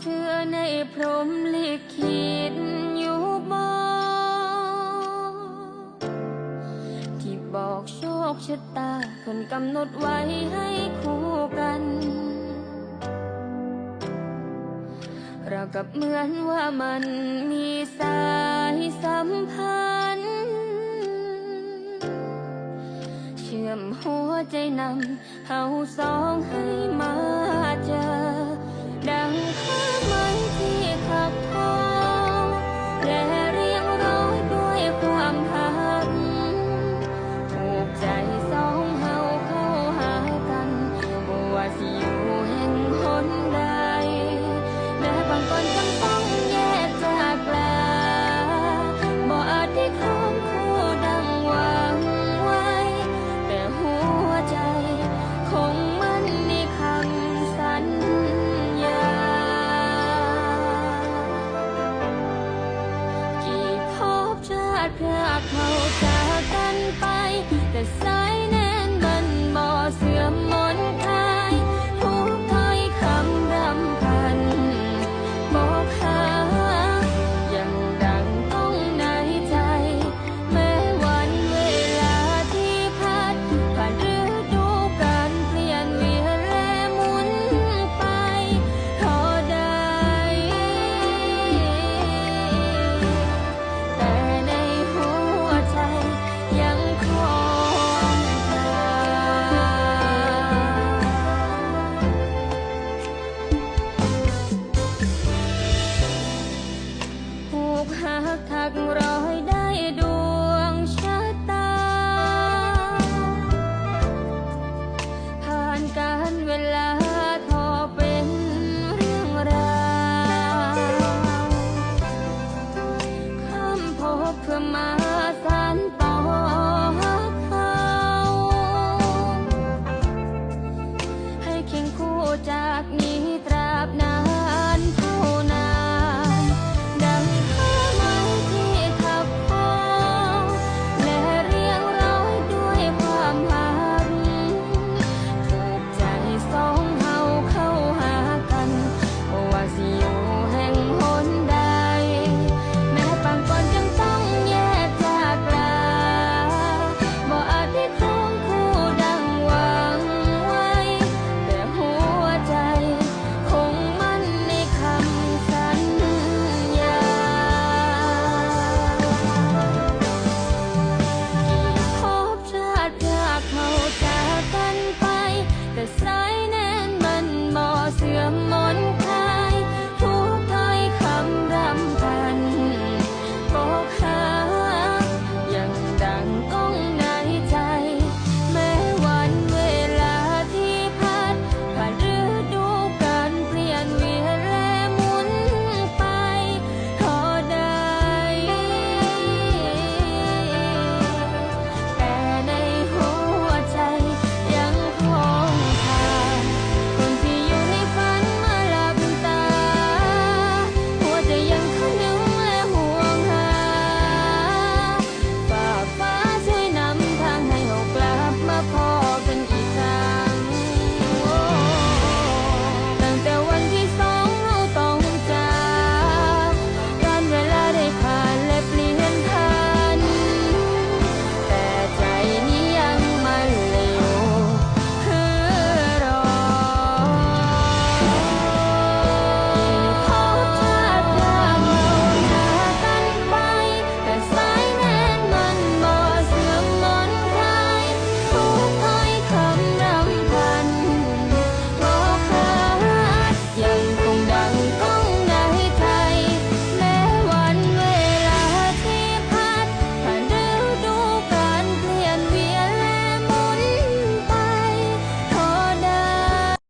เชื่อในพรหมลิขิตอยู่บ่ที่บอกโชคชะตาเพิ่นกำหนดไว้ให้คู่กัน เรากับเหมือนว่ามันมีสายสัมพันธ์เชื่อมหัวใจนำเฮาสองให้มาเจอ ดังากเขาจากกันไป แต่สายแน่นมันบ่เสื่อมมน กหักถักร้อยได้ดวงชะตา ผ่านการเวลาทอเป็นเรื่องราวคำพบเพื่อมาสานต่อเขาให้เคียงคู่จากนี้ตราบนาน